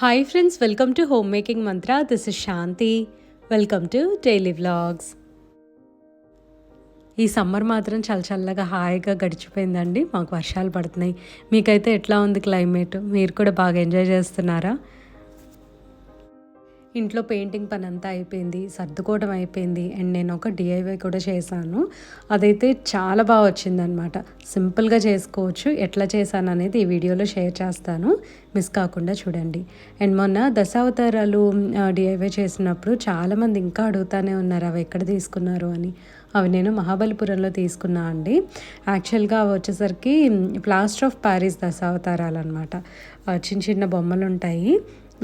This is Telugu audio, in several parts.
Hi friends welcome to home making Mantra this is Shanti welcome to daily vlogs ఈ సమ్మర్ మాత్రం చాలా చల్లగా హాయిగా గడిచిపోయిందండి. మాకు వర్షాలు పడుతున్నాయి. మీకైతే ఎట్లా ఉంది క్లైమేట్ మీరు కూడా బాగా ఎంజాయ్ చేస్తున్నారా? ఇంట్లో పెయింటింగ్ పని అంతా అయిపోయింది సర్దుకోవడం అయిపోయింది అండ్ నేను ఒక డిఐవై కూడా చేశాను. అదైతే చాలా బాగా వచ్చిందనమాట సింపుల్గా చేసుకోవచ్చు ఎట్లా చేశాను అనేది ఈ వీడియోలో షేర్ చేస్తాను. మిస్ కాకుండా చూడండి. అండ్ మొన్న దశావతారాలు డిఐవై చేసినప్పుడు చాలామంది ఇంకా అడుగుతానే ఉన్నారు అవి ఎక్కడ తీసుకున్నారు? అని. అవి నేను మహాబలిపురంలో తీసుకున్నా అండి. యాక్చువల్గా అవి వచ్చేసరికి ప్లాస్టర్ ఆఫ్ ప్యారిస్ దశావతారాలు అనమాట చిన్న చిన్న బొమ్మలు ఉంటాయి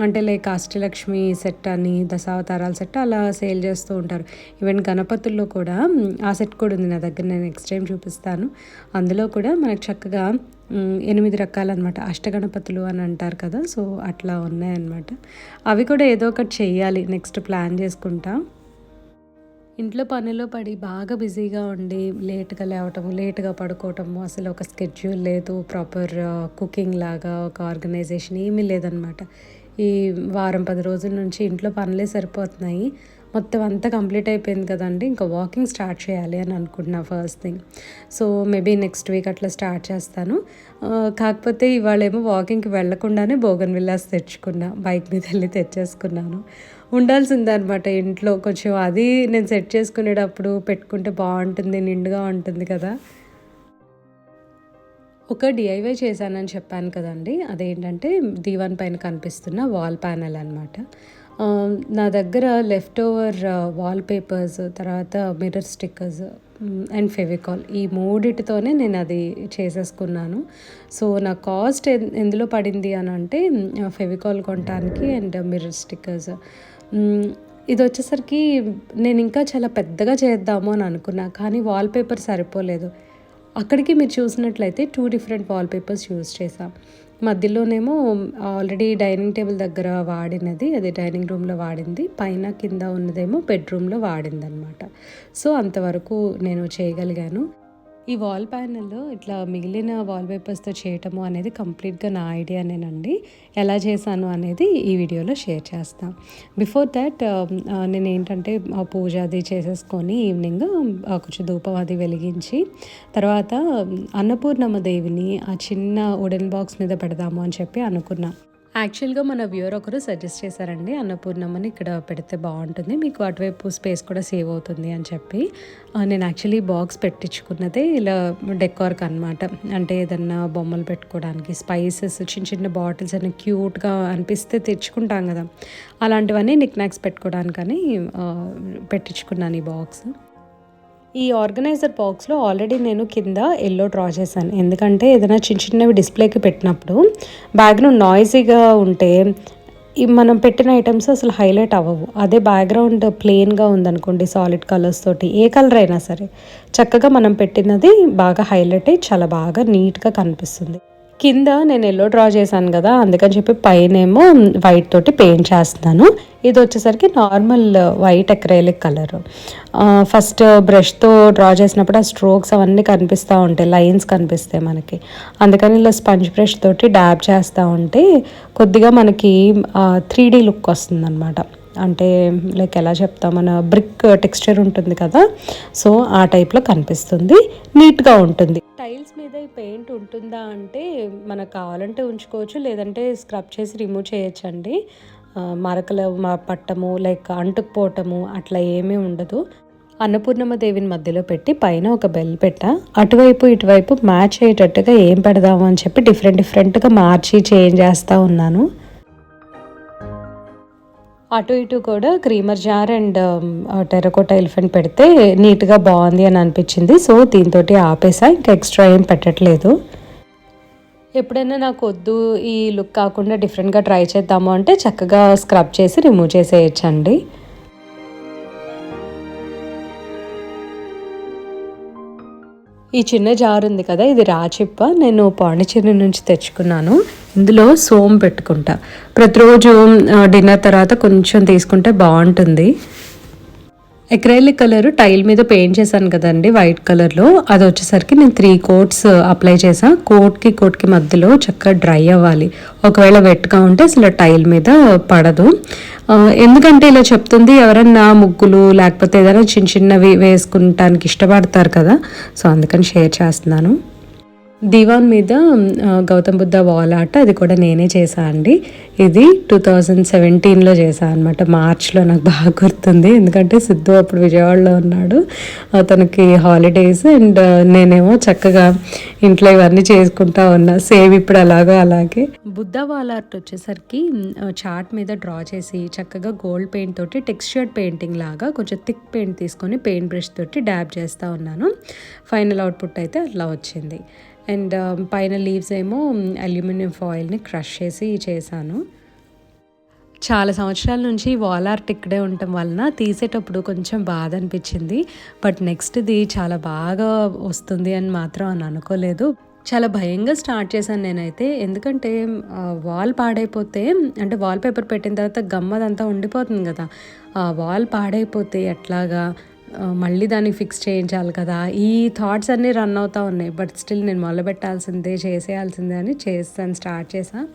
అంటే లైక్ అష్టలక్ష్మి సెట్ అని దశావతారాల సెట్ అలా సేల్ చేస్తూ ఉంటారు. ఈవెన్ గణపతుల్లో కూడా ఆ సెట్ కూడా ఉంది నా దగ్గర నేను నెక్స్ట్ టైం చూపిస్తాను. అందులో కూడా మనకు చక్కగా ఎనిమిది రకాలన్నమాట. అష్టగణపతులు అని అంటారు కదా సో అట్లా ఉన్నాయన్నమాట. అవి కూడా ఏదో ఒకటి చేయాలి నెక్స్ట్ ప్లాన్ చేసుకుంటా. ఇంట్లో పనిలో పడి బాగా బిజీగా ఉండి లేట్గా లేవటము లేట్గా పడుకోవటము అసలు ఒక స్కెడ్యూల్ లేదు. ప్రాపర్ కుకింగ్ లాగా ఒక ఆర్గనైజేషన్ ఏమీ లేదనమాట ఈ వారం పది రోజుల నుంచి ఇంట్లో పనులే సరిపోతున్నాయి. మొత్తం అంతా కంప్లీట్ అయిపోయింది కదండి. ఇంకా వాకింగ్ స్టార్ట్ చేయాలి అని అనుకుంటున్నా first thing. So maybe next week అట్లా స్టార్ట్ చేస్తాను. కాకపోతే ఇవాళేమో వాకింగ్కి వెళ్ళకుండానే బోగన్ విల్లాస్ తెచ్చుకున్నా. బైక్ మీద వెళ్ళి తెచ్చేసుకున్నాను. ఉండాల్సిందనమాట ఇంట్లో. కొంచెం అది నేను సెట్ చేసుకునేటప్పుడు పెట్టుకుంటే బాగుంటుంది నిండుగా ఉంటుంది కదా. ఒక డిఐవై చేశానని చెప్పాను కదండి. అదేంటంటే దీవాన్ పైన కనిపిస్తున్న వాల్ ప్యానెల్ అనమాట నా దగ్గర లెఫ్ట్ ఓవర్ వాల్ పేపర్స్ తర్వాత మిర్రర్ స్టిక్కర్స్ అండ్ ఫెవికాల్ ఈ మూడిటితోనే నేను అది చేసేసుకున్నాను. సో నా కాస్ట్ ఎందులో పడింది అని అంటే ఫెవికాల్ కొనడానికి అండ్ మిర్రర్ స్టిక్కర్స్ ఇది వచ్చేసరికి నేను ఇంకా చాలా పెద్దగా చేద్దాము అని అనుకున్నా కానీ వాల్పేపర్ సరిపోలేదు. అక్కడికి మీరు చూసినట్లయితే టూ డిఫరెంట్ వాల్పేపర్స్ యూజ్ చేసాం మధ్యలోనేమో ఆల్రెడీ డైనింగ్ టేబుల్ దగ్గర వాడినది అది డైనింగ్ రూమ్లో వాడింది. పైన కింద ఉన్నదేమో బెడ్రూమ్లో వాడింది అనమాట సో అంతవరకు నేను చేయగలిగాను. ఈ వాల్ ప్యానెల్ ఇట్లా మిగిలిన వాల్ పేపర్స్తో చేయటము అనేది కంప్లీట్గా నా ఐడియానేనండి ఎలా చేశాను అనేది ఈ వీడియోలో షేర్ చేస్తాను బిఫోర్ దాట్ నేను ఏంటంటే పూజ అది చేసేసుకొని ఈవినింగ్ um, కొంచెం ధూపం అది వెలిగించి తర్వాత um, అన్నపూర్ణమ్మ దేవిని ఆ చిన్న వుడెన్ బాక్స్ మీద పెడదాము అని చెప్పి అనుకున్నా. యాక్చువల్గా మన వ్యూర్ ఒకరు సజెస్ట్ చేశారండి అన్నపూర్ణమ్మని ఇక్కడ పెడితే బాగుంటుంది. మీకు అటువైపు స్పేస్ కూడా సేవ్ అవుతుంది అని చెప్పి. నేను యాక్చువల్లీ బాక్స్ పెట్టించుకున్నదే ఇలా డెకార్క్ అనమాట అంటే ఏదన్నా బొమ్మలు పెట్టుకోవడానికి స్పైసెస్ చిన్న చిన్న బాటిల్స్ అన్నీ క్యూట్గా అనిపిస్తే తెచ్చుకుంటాం కదా. అలాంటివన్నీ నిక్ నాక్స్ పెట్టుకోవడానికని పెట్టించుకున్నాను ఈ బాక్స్. ఈ ఆర్గనైజర్ బాక్స్లో ఆల్రెడీ నేను కింద ఎల్లో డ్రా చేశాను. ఎందుకంటే ఏదైనా చిన్న చిన్నవి డిస్ప్లేకి పెట్టినప్పుడు బ్యాక్గ్రౌండ్ నాయిసీగా ఉంటే ఈ మనం పెట్టిన ఐటమ్స్ అసలు హైలైట్ అవ్వవు. అదే బ్యాక్గ్రౌండ్ ప్లెయిన్గా ఉందనుకోండి సాలిడ్ కలర్స్ తోటి ఏ కలర్ అయినా సరే. చక్కగా మనం పెట్టినది బాగా హైలైట్ అయ్యి చాలా బాగా నీట్గా కనిపిస్తుంది. కింద నేను ఎల్లో డ్రా చేశాను కదా అందుకని చెప్పి పైనేమో వైట్ తోటి పెయింట్ చేస్తున్నాను. ఇది వచ్చేసరికి normal white acrylic colour first బ్రష్తో డ్రా చేసినప్పుడు ఆ స్ట్రోక్స్ అవన్నీ కనిపిస్తూ ఉంటాయి లైన్స్ కనిపిస్తాయి మనకి. అందుకని ఇలా స్పంజ్ బ్రష్ తోటి డ్యాబ్ చేస్తూ ఉంటే కొద్దిగా మనకి త్రీ డీ లుక్ వస్తుంది అనమాట అంటే లైక్ ఎలా చెప్తాం మన బ్రిక్ టెక్స్చర్ ఉంటుంది కదా సో ఆ టైప్లో కనిపిస్తుంది నీట్గా ఉంటుంది. టైల్ మీద ఈ పెయింట్ ఉంటుందా అంటే మనకు కావాలంటే ఉంచుకోవచ్చు లేదంటే స్క్రబ్ చేసి రిమూవ్ చేయొచ్చండి. మరకలు పట్టము లైక్ అంటుకుపోవటము అట్లా ఏమీ ఉండదు. అన్నపూర్ణమ్మ దేవిని మధ్యలో పెట్టి పైన ఒక బెల్ పెట్ట. అటువైపు ఇటువైపు మ్యాచ్ అయ్యేటట్టుగా ఏం పెడదాము అని చెప్పి డిఫరెంట్ డిఫరెంట్గా మార్చి చేంజ్ చేస్తూ ఉన్నాను. అటు ఇటు కూడా creamer jar and terracotta elephant పెడితే నీట్గా బాగుంది అని అనిపించింది. సో దీంతో ఆపేసా. ఇంకా ఎక్స్ట్రా ఏం పెట్టట్లేదు. ఎప్పుడైనా నాకు వద్దు ఈ లుక్ కాకుండా డిఫరెంట్గా ట్రై చేద్దాము అంటే చక్కగా స్క్రబ్ చేసి రిమూవ్ చేసేయచ్చండి. ఈ చిన్న జార్ ఉంది కదా ఇది రాచిప్ప. నేను పాండిచేరి నుంచి తెచ్చుకున్నాను. ఇందులో సోమ్ పెట్టుకుంటా. ప్రతిరోజు డిన్నర్ తర్వాత కొంచెం తీసుకుంటే బాగుంటుంది. ఎక్రైలిక్ కలర్ టైల్ మీద పెయింట్ చేశాను కదండి వైట్ కలర్లో. అది వచ్చేసరికి నేను త్రీ కోట్స్ uh, అప్లై చేశాను కోట్కి కోట్కి మధ్యలో చక్కగా డ్రై అవ్వాలి. ఒకవేళ వెట్గా ఉంటే అసలు టైల్ మీద పడదు. ఎందుకంటే ఇలా చెప్తుంది ఎవరన్నా ముగ్గులు లేకపోతే ఏదైనా చిన్న చిన్నవి వేసుకుంటానికి ఇష్టపడతారు కదా. సో అందుకని షేర్ చేస్తున్నాను. దివాన్ మీద గౌతమ్ బుద్ధ వాల్ ఆర్ట్ అది కూడా నేనే చేశాను అండి. ఇది టూ థౌజండ్ సెవెంటీన్లో చేశాను అనమాట మార్చ్లో నాకు బాగా గుర్తుంది. ఎందుకంటే సిద్ధు అప్పుడు విజయవాడలో ఉన్నాడు. అతనికి హాలిడేస్ అండ్ నేనేమో చక్కగా ఇంట్లో ఇవన్నీ చేసుకుంటా ఉన్నా. సేమ్ ఇప్పుడు అలాగో అలాగే. బుద్ధ వాల్ ఆర్ట్ వచ్చేసరికి చార్ట్ మీద డ్రా చేసి చక్కగా గోల్డ్ పెయింట్ తోటి టెక్స్చర్డ్ పెయింటింగ్ లాగా కొంచెం థిక్ పెయింట్ తీసుకొని పెయింట్ బ్రష్ తోటి డ్యాబ్ చేస్తూ ఉన్నాను. ఫైనల్ అవుట్పుట్ అయితే అలా వచ్చింది. అండ్ um, పైన లీవ్స్ ఏమో అల్యూమినియం ఫాయిల్ని క్రష్ చేసి చేశాను. చాలా సంవత్సరాల నుంచి వాల్ ఆర్ట్ ఇక్కడే ఉండటం వలన తీసేటప్పుడు కొంచెం బాధ అనిపించింది. బట్ నెక్స్ట్ది చాలా బాగా వస్తుంది అని మాత్రం అని అనుకోలేదు. చాలా భయంగా స్టార్ట్ చేశాను నేనైతే. ఎందుకంటే వాల్ పాడైపోతే అంటే వాల్ పేపర్ పెట్టిన తర్వాత గమ్మదంతా ఉండిపోతుంది కదా. ఆ వాల్ పాడైపోతే ఎట్లాగా? మళ్ళీ దాన్ని ఫిక్స్ చేయించాలి కదా. ఈ థాట్స్ అన్నీ రన్ అవుతూ ఉన్నాయి. బట్ స్టిల్ నేను మొదలుపెట్టాల్సిందే చేసేయాల్సిందే అని చేస్తాను స్టార్ట్ చేసా.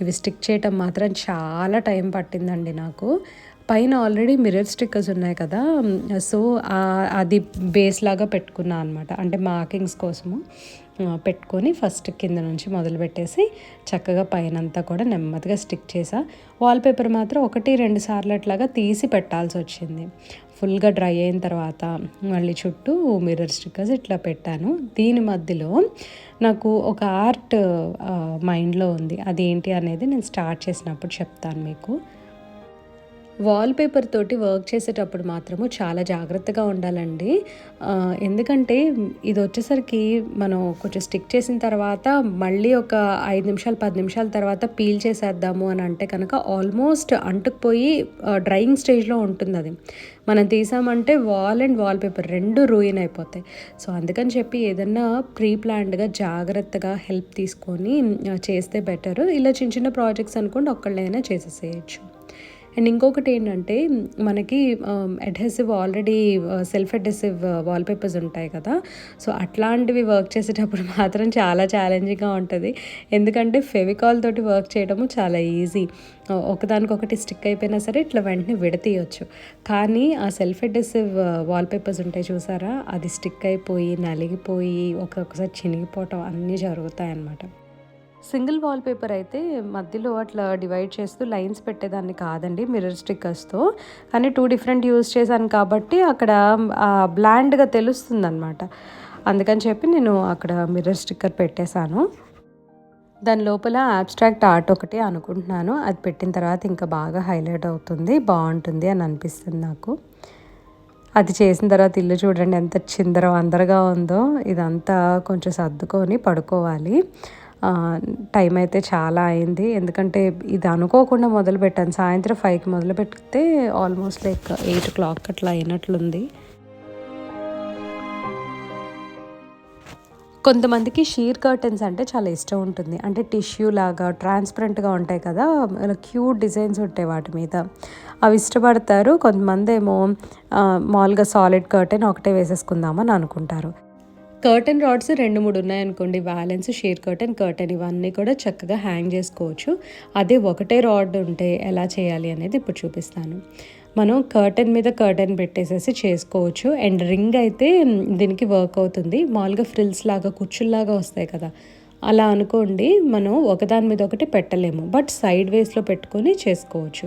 ఇవి స్టిక్ చేయటం మాత్రం చాలా టైం పట్టిందండి నాకు. పైన ఆల్రెడీ మిర్రర్ స్టిక్కర్స్ ఉన్నాయి కదా. సో అది బేస్ లాగా పెట్టుకున్నాను అనమాట అంటే మార్కింగ్స్ కోసము. పెట్టుకొని ఫస్ట్ కింద నుంచి మొదలు పెట్టేసి చక్కగా పైన అంతా కూడా నెమ్మదిగా స్టిక్ చేసా. వాల్పేపర్ మాత్రం ఒకటి రెండు సార్లు అట్లాగా తీసి పెట్టాల్సి వచ్చింది. ఫుల్గా డ్రై అయిన తర్వాత మళ్ళీ చుట్టూ మిర్రర్ స్టిక్కర్స్ ఇట్లా పెట్టాను. దీని మధ్యలో నాకు ఒక ఆర్ట్ మైండ్లో ఉంది. అది ఏంటి అనేది నేను స్టార్ట్ చేసినప్పుడు చెప్తాను మీకు. వాల్ పేపర్ తోటి వర్క్ చేసేటప్పుడు మాత్రము చాలా జాగ్రత్తగా ఉండాలండి. ఎందుకంటే ఇది వచ్చేసరికి మనం కొంచెం స్టిక్ చేసిన తర్వాత మళ్ళీ ఒక ఐదు నిమిషాలు పది నిమిషాల తర్వాత పీల్ చేసేద్దాము అని అంటే కనుక ఆల్మోస్ట్ అంటుకుపోయి డ్రయింగ్ స్టేజ్లో ఉంటుంది అది. మనం తీసామంటే వాల్ అండ్ వాల్ పేపర్ రెండు రూయిన్ అయిపోతాయి. సో అందుకని చెప్పి ఏదన్నా ప్రీ ప్లాన్డ్గా జాగ్రత్తగా హెల్ప్ తీసుకొని చేస్తే బెటర్ ఇలా చిన్న చిన్న ప్రాజెక్ట్స్ అనుకోండి ఒక్కళ్ళైనా చేసేసేయచ్చు. అండ్ ఇంకొకటి ఏంటంటే మనకి adhesive already self adhesive wallpapers ఉంటాయి కదా. సో అట్లాంటివి వర్క్ చేసేటప్పుడు మాత్రం చాలా ఛాలెంజింగ్గా ఉంటుంది. ఎందుకంటే ఫెవికాల్ తోటి వర్క్ చేయడము చాలా ఈజీ ఒకదానికొకటి స్టిక్ అయిపోయినా సరే ఇట్లా వెంటనే విడతీయచ్చు. కానీ ఆ సెల్ఫ్ అడ్హెసివ్ వాల్పేపర్స్ ఉంటాయి చూసారా? అది స్టిక్ అయిపోయి నలిగిపోయి ఒక్కొక్కసారి చినిగిపోవటం అన్నీ జరుగుతాయి అన్నమాట సింగిల్ వాల్ పేపర్ అయితే మధ్యలో అట్లా డివైడ్ చేస్తూ లైన్స్ పెట్టేదాన్ని కాదండి మిర్రర్ స్టిక్కర్స్తో. కానీ టూ డిఫరెంట్ యూస్ చేశాను కాబట్టి అక్కడ బ్లాండ్గా తెలుస్తుంది అనమాట అందుకని చెప్పి నేను అక్కడ మిర్రర్ స్టిక్కర్ పెట్టేశాను. దాని లోపల అబ్స్ట్రాక్ట్ ఆర్ట్ ఒకటి అనుకుంటున్నాను. అది పెట్టిన తర్వాత ఇంకా బాగా హైలైట్ అవుతుంది బాగుంటుంది అని అనిపిస్తుంది నాకు. అది చేసిన తర్వాత ఇల్లు చూడండి ఎంత చిందర అందరగా ఉందో ఇదంతా కొంచెం సర్దుకొని పడుకోవాలి. టైం అయితే చాలా అయింది. ఎందుకంటే ఇది అనుకోకుండా మొదలు పెట్టాను. సాయంత్రం ఫైవ్కి మొదలు పెడితే almost like eight o'clock అట్లా అయినట్లుంది. కొంతమందికి షీర్ కర్టెన్స్ అంటే చాలా ఇష్టం ఉంటుంది. అంటే టిష్యూ లాగా ట్రాన్స్పరెంట్గా ఉంటాయి కదా క్యూట్ డిజైన్స్ ఉంటాయి వాటి మీద. అవి ఇష్టపడతారు. కొంతమంది ఏమో మామూలుగా సాలిడ్ కర్టెన్ ఒకటే వేసేసుకుందామని అనుకుంటారు. కర్టెన్ రాడ్స్ రెండు మూడు ఉన్నాయనుకోండి బ్యాలెన్స్ షేర్ కర్టెన్ కర్టెన్ ఇవన్నీ కూడా చక్కగా హ్యాంగ్ చేసుకోవచ్చు. అదే ఒకటే రాడ్ ఉంటే ఎలా చేయాలి అనేది ఇప్పుడు చూపిస్తాను. మనం కర్టెన్ మీద కర్టెన్ పెట్టేసేసి చేసుకోవచ్చు. అండ్ రింగ్ అయితే దీనికి వర్క్ అవుతుంది. మామూలుగా ఫ్రిల్స్ లాగా కుచ్చుల్లాగా వస్తాయి కదా. అలా అనుకోండి మనం ఒకదాని మీద ఒకటి పెట్టలేము. బట్ సైడ్ వేస్లో పెట్టుకొని చేసుకోవచ్చు.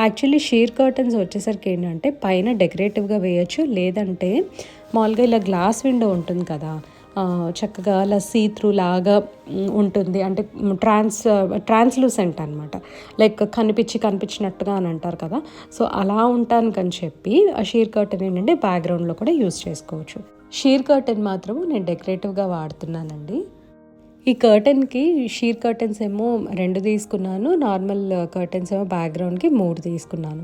యాక్చువల్లీ షీర్ కర్టన్స్ వచ్చేసరికి ఏంటంటే పైన డెకరేటివ్గా వేయచ్చు. లేదంటే మామూలుగా ఇలా గ్లాస్ విండో ఉంటుంది కదా చక్కగా అలా సీ త్రూ లాగా ఉంటుంది. అంటే ట్రాన్స్ ట్రాన్స్లూసెంట్ అనమాట లైక్ కనిపించి కనిపించినట్టుగా అని అంటారు కదా. సో అలా ఉంటానికని చెప్పి ఆ షీర్ కర్టెన్ ఏంటంటే బ్యాక్గ్రౌండ్లో కూడా యూస్ చేసుకోవచ్చు. షీర్ కర్టెన్ మాత్రం నేను డెకరేటివ్గా వాడుతున్నానండి. ఈ కర్టెన్కి షీర్ కర్టెన్స్ ఏమో రెండు తీసుకున్నాను నార్మల్ కర్టెన్స్ uh, ఏమో బ్యాక్గ్రౌండ్కి మూడు తీసుకున్నాను.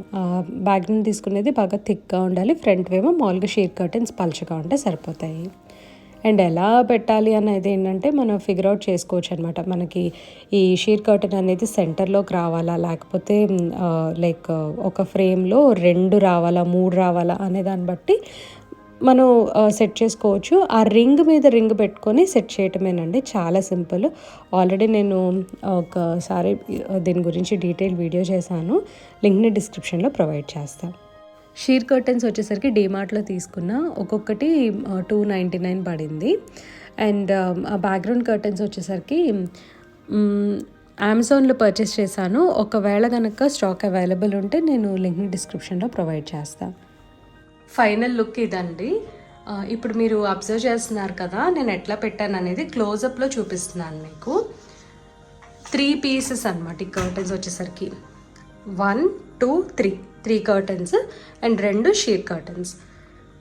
బ్యాక్గ్రౌండ్ తీసుకునేది బాగా థిక్గా ఉండాలి ఫ్రంట్ ఏమో మామూలుగా షీర్ కర్టెన్స్ పలచగా ఉంటే సరిపోతాయి. అండ్ ఎలా పెట్టాలి అనేది ఏంటంటే మనం ఫిగర్ అవుట్ చేసుకోవచ్చు అనమాట మనకి ఈ షీర్ కర్టెన్ అనేది సెంటర్లోకి రావాలా లేకపోతే uh, లైక్ uh, ఒక ఫ్రేమ్లో రెండు రావాలా మూడు రావాలా అనే దాన్ని బట్టి మనం సెట్ చేసుకోవచ్చు. ఆ రింగ్ మీద రింగ్ పెట్టుకొని సెట్ చేయటమేనండి. చాలా సింపుల్. ఆల్రెడీ నేను ఒకసారి దీని గురించి డీటెయిల్ వీడియో చేశాను. లింక్ని డిస్క్రిప్షన్లో ప్రొవైడ్ చేస్తాను షీర్ కర్టన్స్ వచ్చేసరికి డీమార్ట్లో తీసుకున్న ఒక్కొక్కటి టూ నైంటీ నైన్ పడింది. అండ్ ఆ బ్యాక్గ్రౌండ్ కర్టన్స్ వచ్చేసరికి అమెజాన్లో పర్చేస్ చేశాను. ఒకవేళ కనుక స్టాక్ అవైలబుల్ ఉంటే నేను లింక్ని డిస్క్రిప్షన్లో ప్రొవైడ్ చేస్తాను ఫైనల్ లుక్ ఇదండి. ఇప్పుడు మీరు అబ్జర్వ్ చేస్తున్నారు కదా నేను ఎట్లా పెట్టాను అనేది క్లోజప్లో చూపిస్తున్నాను మీకు. త్రీ పీసెస్ అనమాట ఈ కర్టన్స్ వచ్చేసరికి. One two three three curtains and రెండు షీర్ కర్టన్స్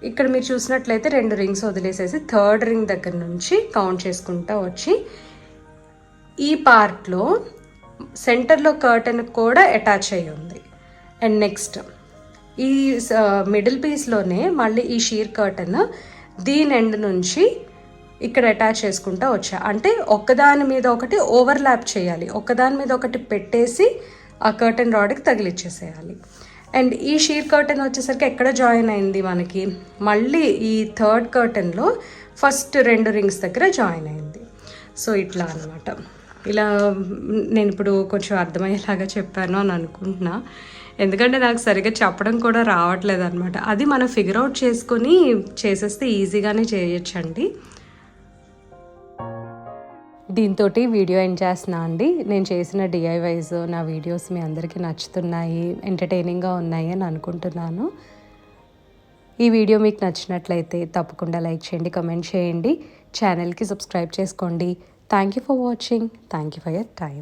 ఇక్కడ మీరు చూసినట్లయితే రెండు రింగ్స్ వదిలేసేసి థర్డ్ రింగ్ దగ్గర నుంచి కౌంట్ చేసుకుంటా వచ్చి ఈ పార్ట్లో సెంటర్లో కర్టన్ కూడా అటాచ్ అయ్యి ఉంది. అండ్ నెక్స్ట్ ఈ మిడిల్ పీస్లోనే మళ్ళీ ఈ షీర్ కర్టన్ దీని ఎండ్ నుంచి ఇక్కడ అటాచ్ చేసుకుంటా వచ్చా. అంటే ఒక్కదాని మీద ఒకటి ఓవర్లాప్ చేయాలి. ఒక్కదాని మీద ఒకటి పెట్టేసి ఆ కర్టన్ రాడ్కి తగిలిచ్చేసేయాలి. అండ్ ఈ షీర్ కర్టెన్ వచ్చేసరికి ఎక్కడ జాయిన్ అయింది మనకి? మళ్ళీ ఈ థర్డ్ కర్టెన్లో ఫస్ట్ రెండు రింగ్స్ దగ్గర జాయిన్ అయింది. సో ఇట్లా అనమాట ఇలా నేను ఇప్పుడు కొంచెం అర్థమయ్యేలాగా చెప్పాను అని అనుకుంటున్నా. ఎందుకంటే నాకు సరిగ్గా చెప్పడం కూడా రావట్లేదు అనమాట అది మనం ఫిగర్ అవుట్ చేసుకొని చేసేస్తే ఈజీగానే చేయొచ్చండి. దీంతో వీడియో ఎండ్ చేస్తున్నా అండి? నేను చేసిన డిఐవైస్ నా వీడియోస్ మీ అందరికీ నచ్చుతున్నాయి ఎంటర్టైనింగ్గా ఉన్నాయి అని అనుకుంటున్నాను. ఈ వీడియో మీకు నచ్చినట్లయితే తప్పకుండా లైక్ చేయండి కమెంట్ చేయండి. ఛానల్కి సబ్స్క్రైబ్ చేసుకోండి. Thank you for watching thank you for your time